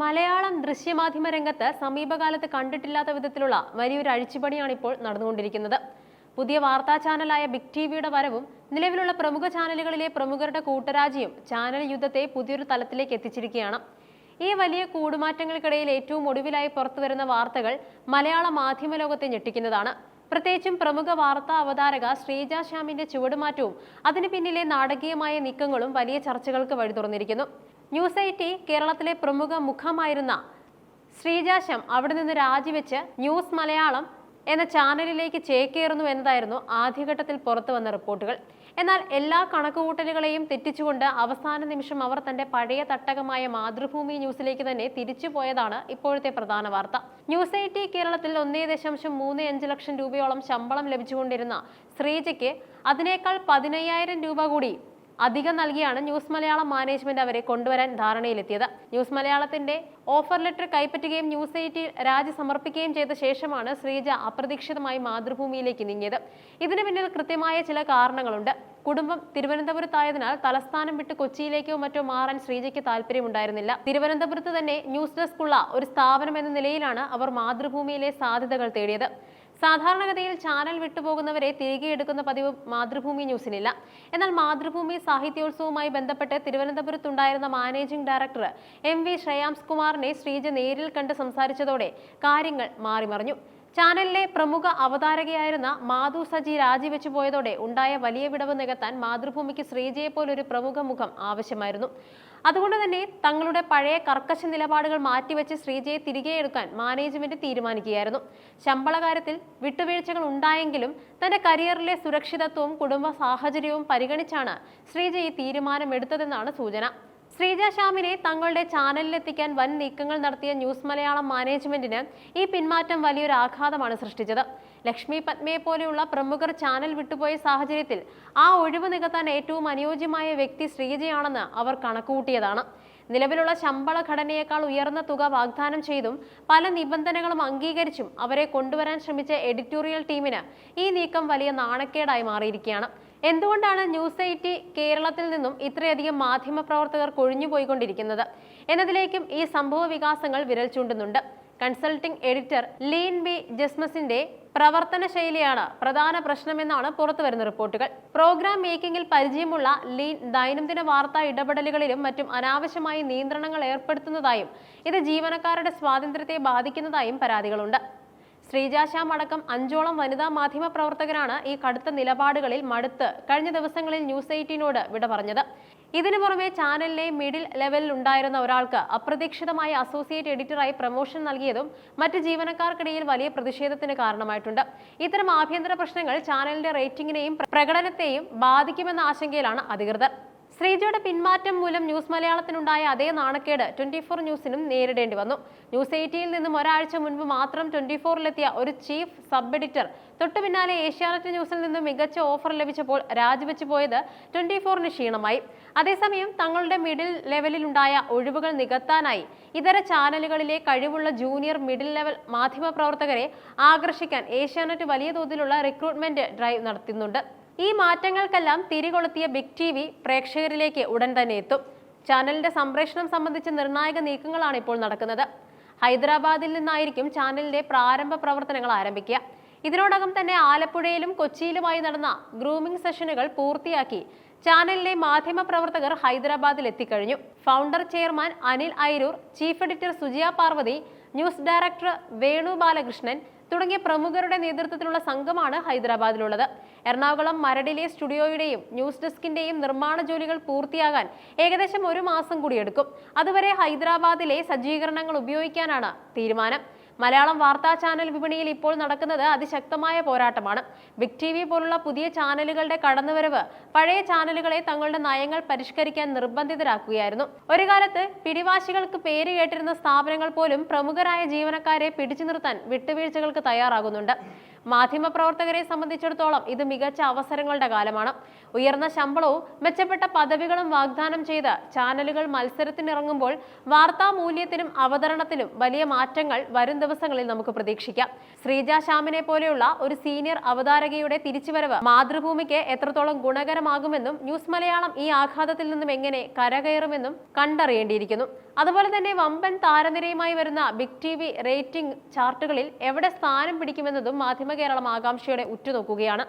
മലയാളം ദൃശ്യമാധ്യമ രംഗത്ത് സമീപകാലത്ത് കണ്ടിട്ടില്ലാത്ത വിധത്തിലുള്ള വലിയൊരു അഴിച്ചുപണിയാണ് ഇപ്പോൾ നടന്നുകൊണ്ടിരിക്കുന്നത്. പുതിയ വാർത്താ ചാനലായ ബിഗ് ടി വിയുടെ വരവും നിലവിലുള്ള പ്രമുഖ ചാനലുകളിലെ പ്രമുഖരുടെ കൂട്ടരാജിയും ചാനൽ യുദ്ധത്തെ പുതിയൊരു തലത്തിലേക്ക് എത്തിച്ചിരിക്കുകയാണ്. ഈ വലിയ കൂടുമാറ്റങ്ങൾക്കിടയിൽ ഏറ്റവും ഒടുവിലായി പുറത്തുവരുന്ന വാർത്തകൾ മലയാള മാധ്യമ ലോകത്തെ ഞെട്ടിക്കുന്നതാണ്. പ്രത്യേകിച്ചും പ്രമുഖ വാർത്താ അവതാരക ശ്രീജ ശ്യാമിന്റെ ചുവടുമാറ്റവും അതിനു പിന്നിലെ നാടകീയമായ നീക്കങ്ങളും വലിയ ചർച്ചകൾക്ക് വഴി തുറന്നിരിക്കുന്നു ന്യൂസ് എയ്റ്റി കേരളത്തിലെ പ്രമുഖ മുഖമായിരുന്ന ശ്രീജാശം അവിടെ നിന്ന് രാജിവെച്ച് ന്യൂസ് മലയാളം എന്ന ചാനലിലേക്ക് ചേക്കേറുന്നു എന്നതായിരുന്നു ആദ്യഘട്ടത്തിൽ പുറത്തു വന്ന റിപ്പോർട്ടുകൾ. എന്നാൽ എല്ലാ കണക്കുകൂട്ടലുകളെയും തെറ്റിച്ചുകൊണ്ട് അവസാന നിമിഷം അവർ തന്റെ പഴയ തട്ടകമായ മാതൃഭൂമി ന്യൂസിലേക്ക് തന്നെ തിരിച്ചു പോയതാണ് ഇപ്പോഴത്തെ പ്രധാന വാർത്ത. ന്യൂസ് എയ്റ്റി കേരളത്തിൽ ഒന്നേ ദശാംശം മൂന്ന് അഞ്ച് ലക്ഷം രൂപയോളം ശമ്പളം ലഭിച്ചുകൊണ്ടിരുന്ന ശ്രീജയ്ക്ക് അതിനേക്കാൾ പതിനയ്യായിരം രൂപ കൂടി അധികം നൽകിയാണ് ന്യൂസ് മലയാളം മാനേജ്മെന്റ് അവരെ കൊണ്ടുവരാൻ ധാരണയിലെത്തിയത്. ന്യൂസ് മലയാളത്തിന്റെ ഓഫർ ലെറ്റർ കൈപ്പറ്റുകയും ന്യൂസ് എയ്റ്റിൽ രാജി സമർപ്പിക്കുകയും ചെയ്ത ശേഷമാണ് ശ്രീജ അപ്രതീക്ഷിതമായി മാതൃഭൂമിയിലേക്ക് നീങ്ങിയത്. ഇതിനു പിന്നിൽ കൃത്യമായ ചില കാരണങ്ങളുണ്ട്. കുടുംബം തിരുവനന്തപുരത്തായതിനാൽ തലസ്ഥാനം വിട്ട് കൊച്ചിയിലേക്കോ മറ്റോ മാറാൻ ശ്രീജയ്ക്ക് താല്പര്യമുണ്ടായിരുന്നില്ല തിരുവനന്തപുരത്ത് തന്നെ ന്യൂസ് ഡെസ്ക് ഉള്ള ഒരു സ്ഥാപനം എന്ന നിലയിലാണ് അവർ മാതൃഭൂമിയിലെ സാധ്യതകൾ തേടിയത്. സാധാരണഗതിയിൽ ചാനൽ വിട്ടുപോകുന്നവരെ തിരികെ എടുക്കുന്ന പതിവ് മാതൃഭൂമി ന്യൂസിനില്ല എന്നാൽ മാതൃഭൂമി സാഹിത്യോത്സവവുമായി ബന്ധപ്പെട്ട് തിരുവനന്തപുരത്തുണ്ടായിരുന്ന managing director M V Shreyams കുമാറിനെ ശ്രീജ നേരിൽ കണ്ട് സംസാരിച്ചതോടെ കാര്യങ്ങൾ മാറിമറിഞ്ഞു. ചാനലിലെ പ്രമുഖ അവതാരകയായിരുന്ന മാധു സജി രാജിവെച്ചു പോയതോടെ ഉണ്ടായ വലിയ വിടവ് നികത്താൻ മാതൃഭൂമിക്ക് ശ്രീജയെ പോലൊരു പ്രമുഖ മുഖം ആവശ്യമായിരുന്നു. അതുകൊണ്ട് തന്നെ തങ്ങളുടെ പഴയ കർക്കശ നിലപാടുകൾ മാറ്റിവെച്ച് ശ്രീജയെ തിരികെ എടുക്കാൻ മാനേജ്മെന്റ് തീരുമാനിക്കുകയായിരുന്നു. ശമ്പള കാര്യത്തിൽ വിട്ടുവീഴ്ചകൾ ഉണ്ടായെങ്കിലും തന്റെ കരിയറിലെ സുരക്ഷിതത്വവും കുടുംബ സാഹചര്യവും പരിഗണിച്ചാണ് ശ്രീജ ഈ തീരുമാനമെടുത്തതെന്നാണ് സൂചന. ശ്രീജ ശ്യാമിനെ തങ്ങളുടെ ചാനലിലെത്തിക്കാൻ വൻ നീക്കങ്ങൾ നടത്തിയ ന്യൂസ് മലയാളം മാനേജ്മെന്റിന് ഈ പിന്മാറ്റം വലിയൊരു ആഘാതമാണ് സൃഷ്ടിച്ചത്. ലക്ഷ്മി പത്മയെ പോലെയുള്ള പ്രമുഖർ ചാനൽ വിട്ടുപോയ സാഹചര്യത്തിൽ ആ ഒഴിവ് നികത്താൻ ഏറ്റവും അനുയോജ്യമായ വ്യക്തി ശ്രീജയാണെന്ന് അവർ കണക്കുകൂട്ടിയതാണ്. നിലവിലുള്ള ശമ്പള ഘടനയേക്കാൾ ഉയർന്ന തുക വാഗ്ദാനം ചെയ്തും പല നിബന്ധനകളും അംഗീകരിച്ചും അവരെ കൊണ്ടുവരാൻ ശ്രമിച്ച എഡിറ്റോറിയൽ ടീമിന് ഈ നീക്കം വലിയ നാണക്കേടായി മാറിയിരിക്കുകയാണ്. എന്തുകൊണ്ടാണ് ന്യൂസ് എയ്റ്റി കേരളത്തിൽ നിന്നും ഇത്രയധികം മാധ്യമ പ്രവർത്തകർ കൊഴിഞ്ഞുപോയിക്കൊണ്ടിരിക്കുന്നത് എന്നതിലേക്കും ഈ സംഭവ വികാസങ്ങൾ വിരൽ ചൂണ്ടുന്നുണ്ട്. കൺസൾട്ടിംഗ് എഡിറ്റർ ലീൻ ബി ജസ്മസിന്റെ പ്രവർത്തന ശൈലിയാണ് പ്രധാന പ്രശ്നമെന്നാണ് പുറത്തുവരുന്ന റിപ്പോർട്ടുകൾ. പ്രോഗ്രാം മേക്കിംഗിൽ പരിചയമുള്ള ലീൻ ദൈനംദിന വാർത്താ ഇടപെടലുകളിലും മറ്റും അനാവശ്യമായി നിയന്ത്രണങ്ങൾ ഏർപ്പെടുത്തുന്നതായും ഇത് ജീവനക്കാരുടെ സ്വാതന്ത്ര്യത്തെ ബാധിക്കുന്നതായും പരാതികളുണ്ട്. ശ്രീജാശ്യാം അടക്കം അഞ്ചോളം വനിതാ മാധ്യമ പ്രവർത്തകരാണ് ഈ കടുത്ത നിലപാടുകളിൽ മടുത്ത് കഴിഞ്ഞ ദിവസങ്ങളിൽ ന്യൂസ് എയ്റ്റീനോട് വിട പറഞ്ഞത്. ഇതിനു പുറമെ ചാനലിലെ മിഡിൽ ലെവലിൽ ഉണ്ടായിരുന്ന ഒരാൾക്ക് അപ്രതീക്ഷിതമായി അസോസിയേറ്റ് എഡിറ്ററായി പ്രമോഷൻ നൽകിയതും മറ്റ് ജീവനക്കാർക്കിടയിൽ വലിയ പ്രതിഷേധത്തിന് കാരണമായിട്ടുണ്ട്. ഇത്തരം ആഭ്യന്തര പ്രശ്നങ്ങൾ ചാനലിന്റെ റേറ്റിംഗിനെയും പ്രകടനത്തെയും ബാധിക്കുമെന്ന ആശങ്കയിലാണ് അധികൃതർ. ശ്രീജയുടെ പിന്മാറ്റം മൂലം ന്യൂസ് മലയാളത്തിനുണ്ടായ അതേ നാണക്കേട് ട്വന്റി ഫോർ ന്യൂസിനും നേരിടേണ്ടി വന്നു. ന്യൂസ് എയ്റ്റിയിൽ നിന്നും ഒരാഴ്ച മുൻപ് മാത്രം ട്വന്റി ഫോറിലെത്തിയ ഒരു ചീഫ് സബ് എഡിറ്റർ തൊട്ടു പിന്നാലെ ഏഷ്യാനെറ്റ് ന്യൂസിൽ നിന്നും മികച്ച ഓഫർ ലഭിച്ചപ്പോൾ രാജിവെച്ചു പോയത് ട്വന്റി ഫോറിന് ക്ഷീണമായി. അതേസമയം തങ്ങളുടെ മിഡിൽ ലെവലിൽ ലെവലിലുണ്ടായ ഒഴിവുകൾ നികത്താനായി ഇതര ചാനലുകളിലെ കഴിവുള്ള ജൂനിയർ മിഡിൽ ലെവൽ മാധ്യമ പ്രവർത്തകരെ ആകർഷിക്കാൻ ഏഷ്യാനെറ്റ് വലിയ തോതിലുള്ള റിക്രൂട്ട്മെന്റ് ഡ്രൈവ് നടത്തുന്നുണ്ട്. ഈ മാറ്റങ്ങൾക്കെല്ലാം തിരികൊളുത്തിയ ബിഗ് ടി വി പ്രേക്ഷകരിലേക്ക് ഉടൻ തന്നെ എത്തും. ചാനലിന്റെ സംപ്രേഷണം സംബന്ധിച്ച നിർണായക നീക്കങ്ങളാണ് ഇപ്പോൾ നടക്കുന്നത്. ഹൈദരാബാദിൽ നിന്നായിരിക്കും ചാനലിന്റെ പ്രാരംഭ പ്രവർത്തനങ്ങൾ ആരംഭിക്കുക. ഇതിനോടകം തന്നെ ആലപ്പുഴയിലും കൊച്ചിയിലുമായി നടന്ന ഗ്രൂമിംഗ് സെഷനുകൾ പൂർത്തിയാക്കി ചാനലിലെ മാധ്യമ പ്രവർത്തകർ ഹൈദരാബാദിൽ എത്തിക്കഴിഞ്ഞു. Founder chairman Anil Airoor chief editor Sujaya Parvathy news director Venu Balakrishnan തുടങ്ങിയ പ്രമുഖരുടെ നേതൃത്വത്തിലുള്ള സംഘമാണ് ഹൈദരാബാദിലുള്ളത്. എറണാകുളം മരടിലെ സ്റ്റുഡിയോയുടെയും ന്യൂസ് ഡെസ്കിന്റെയും നിർമ്മാണ ജോലികൾ പൂർത്തിയാകാൻ ഏകദേശം ഒരു മാസം കൂടി എടുക്കും. അതുവരെ ഹൈദരാബാദിലെ സജ്ജീകരണങ്ങൾ ഉപയോഗിക്കാനാണ് തീരുമാനം. മലയാളം വാർത്താ ചാനൽ വിപണിയിൽ ഇപ്പോൾ നടക്കുന്നത് അതിശക്തമായ പോരാട്ടമാണ്. ബിഗ് ടി വി പോലുള്ള പുതിയ ചാനലുകളുടെ കടന്നുവരവ് പഴയ ചാനലുകളെ തങ്ങളുടെ നയങ്ങൾ പരിഷ്കരിക്കാൻ നിർബന്ധിതരാക്കുകയായിരുന്നു. ഒരു കാലത്ത് പിടിവാശികൾക്ക് പേര് കേട്ടിരുന്ന സ്ഥാപനങ്ങൾ പോലും പ്രമുഖരായ ജീവനക്കാരെ പിടിച്ചു നിർത്താൻ വിട്ടുവീഴ്ചകൾക്ക് തയ്യാറാകുന്നുണ്ട്. മാധ്യമപ്രവർത്തകരെ സംബന്ധിച്ചിടത്തോളം ഇത് മികച്ച അവസരങ്ങളുടെ കാലമാണ്. ഉയർന്ന ശമ്പളവും മെച്ചപ്പെട്ട പദവികളും വാഗ്ദാനം ചെയ്ത് ചാനലുകൾ മത്സരത്തിനിറങ്ങുമ്പോൾ വാർത്താ മൂല്യത്തിനും വലിയ മാറ്റങ്ങൾ വരും ദിവസങ്ങളിൽ നമുക്ക് പ്രതീക്ഷിക്കാം. ശ്രീജ ശ്യാമിനെ പോലെയുള്ള ഒരു സീനിയർ അവതാരകയുടെ തിരിച്ചുവരവ് മാതൃഭൂമിക്ക് എത്രത്തോളം ഗുണകരമാകുമെന്നും ന്യൂസ് മലയാളം ഈ ആഘാതത്തിൽ നിന്നും എങ്ങനെ കരകയറുമെന്നും കണ്ടറിയേണ്ടിയിരിക്കുന്നു. അതുപോലെ തന്നെ വമ്പൻ താരനിരയുമായി വരുന്ന ബിഗ് ടി വി റേറ്റിംഗ് ചാർട്ടുകളിൽ എവിടെ സ്ഥാനം പിടിക്കുമെന്നതും മാധ്യമ കേരളം ആകാംക്ഷയുടെ ഉറ്റുനോക്കുകയാണ്.